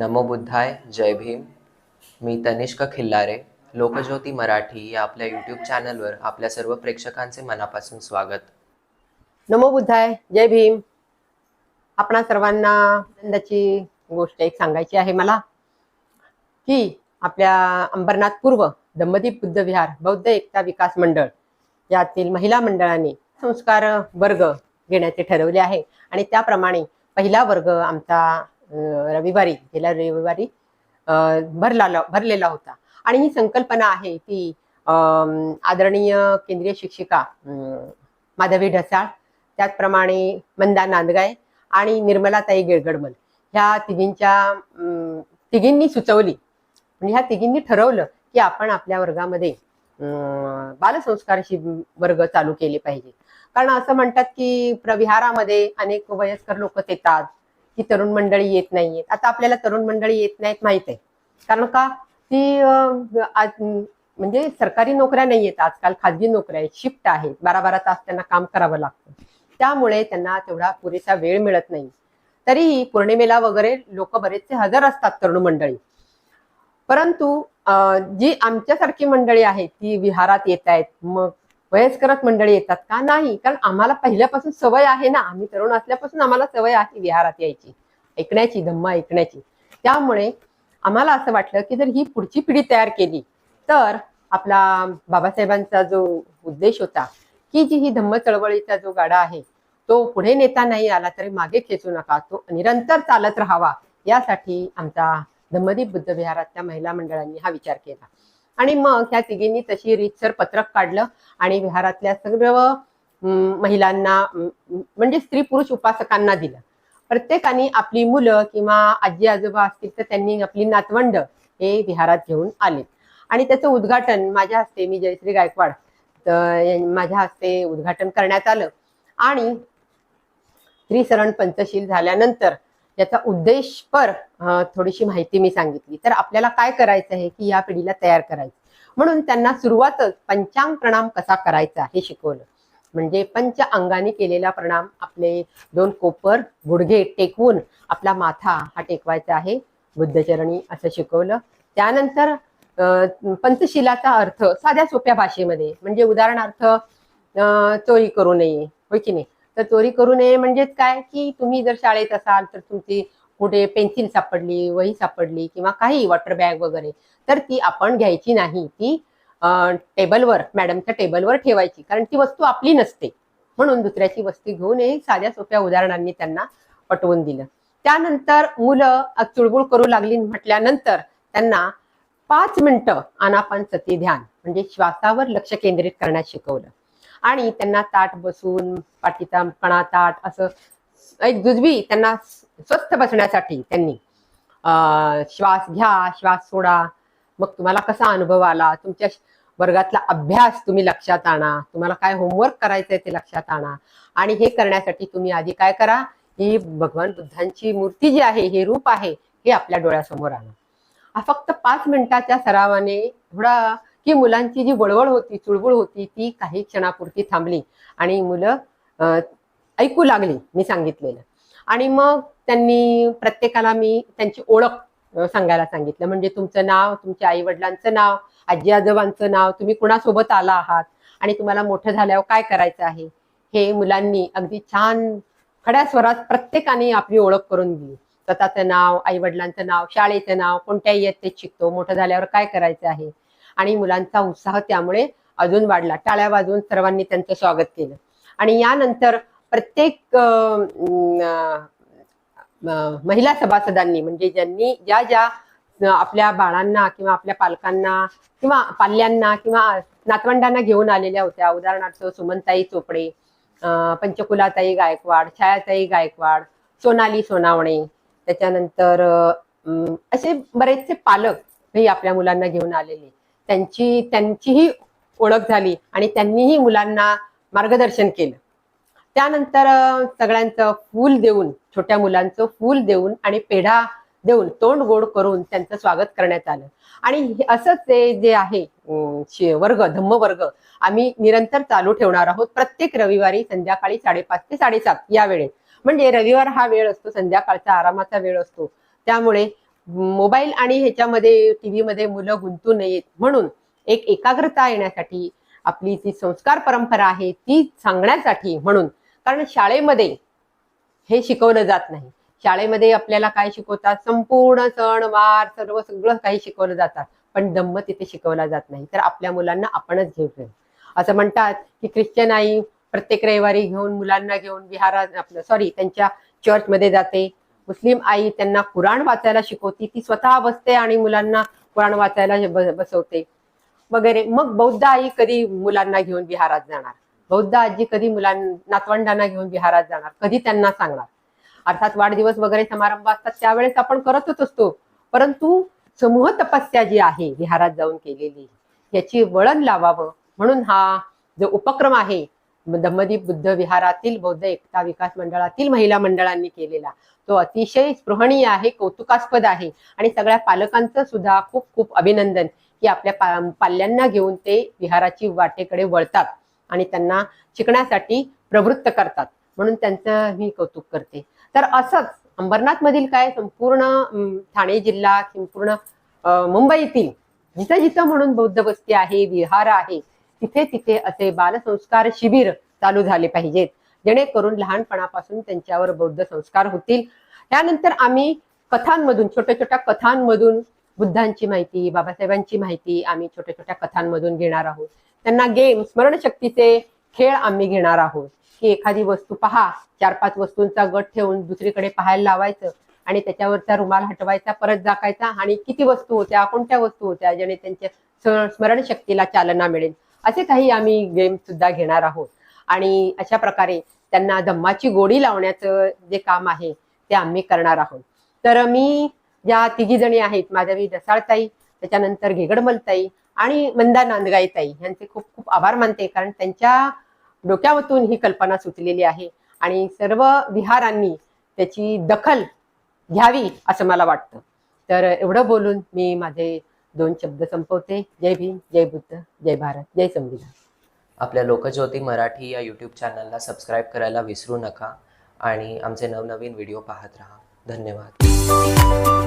नमो बुद्धाय जय भीम. मी तनिष्क खिल्लारे लोकज्योती मराठी या आपल्या यूट्यूब चॅनलवर आपल्या सर्व प्रेक्षकांचे मनापासून स्वागत. नमो बुद्धाय जय भीम. आपणा सर्वांना आनंदाची गोष्ट एक सांगायची आहे मला की आपल्या अंबरनाथ पूर्व दंबदीप बुद्ध विहार बौद्ध एकता विकास मंडळ यातील महिला मंडळाने संस्कार वर्ग घेण्याचे ठरवले आहे. आणि त्याप्रमाणे पहिला वर्ग आमचा रविवारी गेल्या रविवारी भरला भरलेला होता. आणि ही संकल्पना आहे ती अं, आदरणीय केंद्रीय शिक्षिका अं, माधवी ढसाळ त्याचप्रमाणे मंदा नांदगाय आणि निर्मलाताई गिळगडमल. ह्या तिघींच्या अं, तिघींनी सुचवली. म्हणजे ह्या तिघींनी ठरवलं की आपण आपल्या वर्गामध्ये अं, बालसंस्कार वर्ग चालू केले पाहिजे. कारण असं म्हणतात की प्रविहारामध्ये अनेक वयस्कर लोक येतात. की तरुण मंडळी येत नाहीयेत. आता आपल्याला तरुण मंडळी येत नाहीत माहीत आहे. कारण का? ती म्हणजे सरकारी नोकऱ्या नाही आहेत आजकाल खाजगी नोकऱ्या आहेत. शिफ्ट आहेत. बारा बारा तास त्यांना काम करावं लागतं. त्यामुळे त्यांना तेवढा पुरेसा वेळ मिळत नाही. तरीही पौर्णिमेला वगैरे लोक बरेचसे हजर असतात तरुण मंडळी. परंतु जी आमच्यासारखी मंडळी आहेत ती विहारात येत आहेत. मग वयस्करच मंडळी येतात का? नाही. कारण आम्हाला पहिल्यापासून सवय आहे ना. आम्ही तरुण असल्यापासून आम्हाला सवय आहे विहारात यायची. ऐकण्याची धम्म ऐकण्याची. त्यामुळे आम्हाला असं वाटलं की जर ही पुढची पिढी तयार केली तर आपला बाबासाहेबांचा जो उद्देश होता की जी ही धम्म चळवळीचा जो गाडा आहे तो पुढे नेता नाही आला तरी मागे खेचू नका. तो निरंतर चालत राहावा. यासाठी आमचा धम्मदीप बुद्ध विहारातल्या महिला मंडळांनी हा विचार केला. आणि मग ह्या तिघींनी तशी रीतसर पत्रक काढलं आणि विहारातल्या सर्व महिलांना म्हणजे स्त्री पुरुष उपासकांना दिलं. प्रत्येकाने आपली मुलं किंवा आजी आजोबा असतील तर त्यांनी आपली नातवंड हे विहारात घेऊन आले. आणि त्याचं उद्घाटन माझ्या हस्ते मी जयश्री गायकवाड तर माझ्या हस्ते उद्घाटन करण्यात आलं. आणि त्रिसरण पंचशील झाल्यानंतर याचा उद्देशपर पर थोडीशी माहिती मी सांगितली. तर आपल्याला काय करायचं आहे की या पिढीला तयार करायचं. म्हणून त्यांना सुरुवातच पंचांग प्रणाम कसा करायचा हे शिकवलं. म्हणजे पंच अंगाने केलेला प्रणाम आपले दोन कोपर गुडघे टेकवून आपला माथा हा टेकवायचा आहे. बुद्धचरणी असं शिकवलं. त्यानंतर पंचशिलाचा अर्थ साध्या सोप्या भाषेमध्ये म्हणजे उदाहरणार्थ चोरी करू नये होय की नाही? तर चोरी करू नये म्हणजेच काय? की तुम्ही जर शाळेत असाल तर तुमची कुठे पेन्सिल सापडली वही सापडली किंवा काही वॉटर बॅग वगैरे तर ती आपण घ्यायची नाही. ती टेबलवर मॅडमच्या टेबलवर ठेवायची. कारण ती वस्तू आपली नसते. म्हणून दुसऱ्याची वस्तू घेऊन हे साध्या सोप्या उदाहरणांनी त्यांना पटवून दिलं. त्यानंतर मुलं चुळबुळ करू लागली म्हटल्यानंतर त्यांना पाच मिनिटं अनापान सती ध्यान म्हणजे श्वासावर लक्ष केंद्रित करण्यास शिकवलं. आणि त्यांना ताट बसून पाठीचा कणा ताट असं एक जुजबी त्यांना स्वस्थ बसण्यासाठी त्यांनी अं, श्वास घ्या श्वास सोडा. मग तुम्हाला कसा अनुभव आला? तुमच्या वर्गातला अभ्यास तुम्ही लक्षात आणा. तुम्हाला काय होमवर्क करायचंय ते लक्षात आणा. आणि हे करण्यासाठी तुम्ही आधी काय करा? ही भगवान बुद्धांची मूर्ती जी आहे हे रूप आहे हे आपल्या डोळ्यासमोर आणा. फक्त पाच मिनिटाच्या सरावाने थोडा की मुलांची जी वळवळ होती चुळबुळ होती ती काही क्षणापुरती थांबली. आणि मुलं ऐकू लागली मी सांगितलेलं. आणि मग त्यांनी प्रत्येकाला मी त्यांची ओळख सांगायला सांगितलं. म्हणजे तुमचं नाव तुमच्या आई वडिलांचं नाव आजी आजोबांचं नाव तुम्ही कुणासोबत आला आहात? आणि तुम्हाला मोठं झाल्यावर काय करायचं आहे? हे मुलांनी अगदी छान खड्या स्वरात प्रत्येकाने आपली ओळख करून दिली. स्वतःचं नाव आई वडिलांचं नाव शाळेचं नाव कोणत्या इयत्तेत शिकतो मोठं झाल्यावर काय करायचं आहे? आणि मुलांचा उत्साह त्यामुळे अजून वाढला. टाळ्या वाजवून सर्वांनी त्यांचं स्वागत केलं. आणि यानंतर प्रत्येक महिला सभासदांनी म्हणजे ज्यांनी ज्या ज्या आपल्या बाळांना किंवा आपल्या पालकांना किंवा पाल्यांना किंवा नातवंडांना घेऊन आलेल्या होत्या. उदाहरणार्थ सुमनताई चोपडे पंचकुलाताई गायकवाड छायाताई गायकवाड सोनाली सोनावणे त्याच्यानंतर असे बरेचसे पालक हे आपल्या मुलांना घेऊन आलेले. त्यांची त्यांचीही ओळख झाली आणि त्यांनीही मुलांना मार्गदर्शन केलं. त्यानंतर सगळ्यांचं फूल देऊन छोट्या मुलांचं फूल देऊन आणि पेढा देऊन तोंड गोड करून त्यांचं स्वागत करण्यात आलं. आणि असंच ते जे आहे वर्ग धम्म वर्ग आम्ही निरंतर चालू ठेवणार आहोत. प्रत्येक रविवारी संध्याकाळी साडेपाच ते साडेसात या वेळेत. म्हणजे रविवार हा वेळ असतो संध्याकाळचा आरामाचा वेळ असतो. त्यामुळे मोबाईल आणि ह्याच्यामध्ये टीव्ही मध्ये मुलं गुंतू नयेत. म्हणून एक एकाग्रता येण्यासाठी आपली जी संस्कार परंपरा आहे ती सांगण्यासाठी म्हणून कारण शाळेमध्ये हे शिकवलं जात नाही. शाळेमध्ये आपल्याला काय शिकवतात? संपूर्ण सण वार सर्व सगळं काही शिकवलं जातात. पण धम्म तिथे शिकवला जात नाही. तर आपल्या मुलांना आपणच घेऊ असं म्हणतात की ख्रिश्चन आई प्रत्येक रविवारी घेऊन मुलांना घेऊन विहारात आपलं सॉरी त्यांच्या चर्चमध्ये जाते. मुस्लिम आई त्यांना कुराण वाचायला शिकवते. ती स्वतः बसते आणि मुलांना कुराण वाचायला बसवते. वगैरे. मग बौद्ध आई कधी मुलांना घेऊन विहारात जाणार? बौद्ध आजी कधी मुलांना नातवंडांना घेऊन विहारात जाणार? कधी त्यांना सांगणार? अर्थात वाढदिवस वगैरे समारंभ असतात त्यावेळेस आपण करतच असतो. परंतु समूह तपस्या जी आहे विहारात जाऊन केलेली याची वळण लावावं. म्हणून हा जो उपक्रम आहे धम्मदीप बुद्ध विहारातील बौद्ध एकता विकास मंडळातील महिला मंडळांनी केलेला. तो अतिशय स्पृहणीय आहे कौतुकास्पद आहे आणि सगळ्या पालकांचं सुद्धा खूप खूप अभिनंदन की आपल्या पा- पाल्यांना घेऊन ते विहाराची वाटेकडे वळतात आणि त्यांना शिकण्यासाठी प्रवृत्त करतात. म्हणून त्यांचं मी कौतुक करते. तर असंच अंबरनाथ मधील काय संपूर्ण ठाणे जिल्हा संपूर्ण मुंबईतील जिथं जिथं म्हणून बौद्ध वस्ती आहे विहार आहे तिथे तिथे असे बालसंस्कार शिबिर चालू झाले पाहिजेत. जेणेकरून लहानपणापासून त्यांच्यावर बौद्ध संस्कार होतील. त्यानंतर आम्ही कथांमधून छोट्या छोट्या कथांमधून बुद्धांची माहिती बाबासाहेबांची माहिती आम्ही छोट्या छोट्या कथांमधून घेणार आहोत. त्यांना गेम स्मरणशक्तीचे खेळ आम्ही घेणार आहोत. की एखादी वस्तू पहा चार पाच वस्तूंचा गट ठेवून दुसरीकडे पाहायला लावायचं आणि त्याच्यावरचा रुमाल हटवायचा परत जाकायचा आणि किती वस्तू होत्या कोणत्या वस्तू होत्या ज्याने त्यांच्या स्मरणशक्तीला चालना मिळेल. असे काही आम्ही गेम सुद्धा घेणार आहोत. आणि अशा प्रकारे त्यांना धम्माची गोडी लावण्याचं जे काम आहे ते आम्ही करणार आहोत. तर मी ज्या तिघी जणी आहेत माधवी दसाळताई त्याच्यानंतर घेगडमलताई आणि मंदा नांदगाईताई यांचे खूप खूप आभार मानते कारण त्यांच्या डोक्यावरून ही कल्पना सुचलेली आहे. आणि सर्व विहारांनी त्याची दखल घ्यावी असं मला वाटतं. तर एवढं बोलून मी माझे दोन शब्द संपवते. जय भीम जय बुद्ध जय भारत जय संविधान. आपल्या लोकज्योती मराठी या यूट्यूब चॅनलला सबस्क्राईब करायला विसरू नका आणि आमचे नवनवीन व्हिडिओ पाहत राहा. धन्यवाद.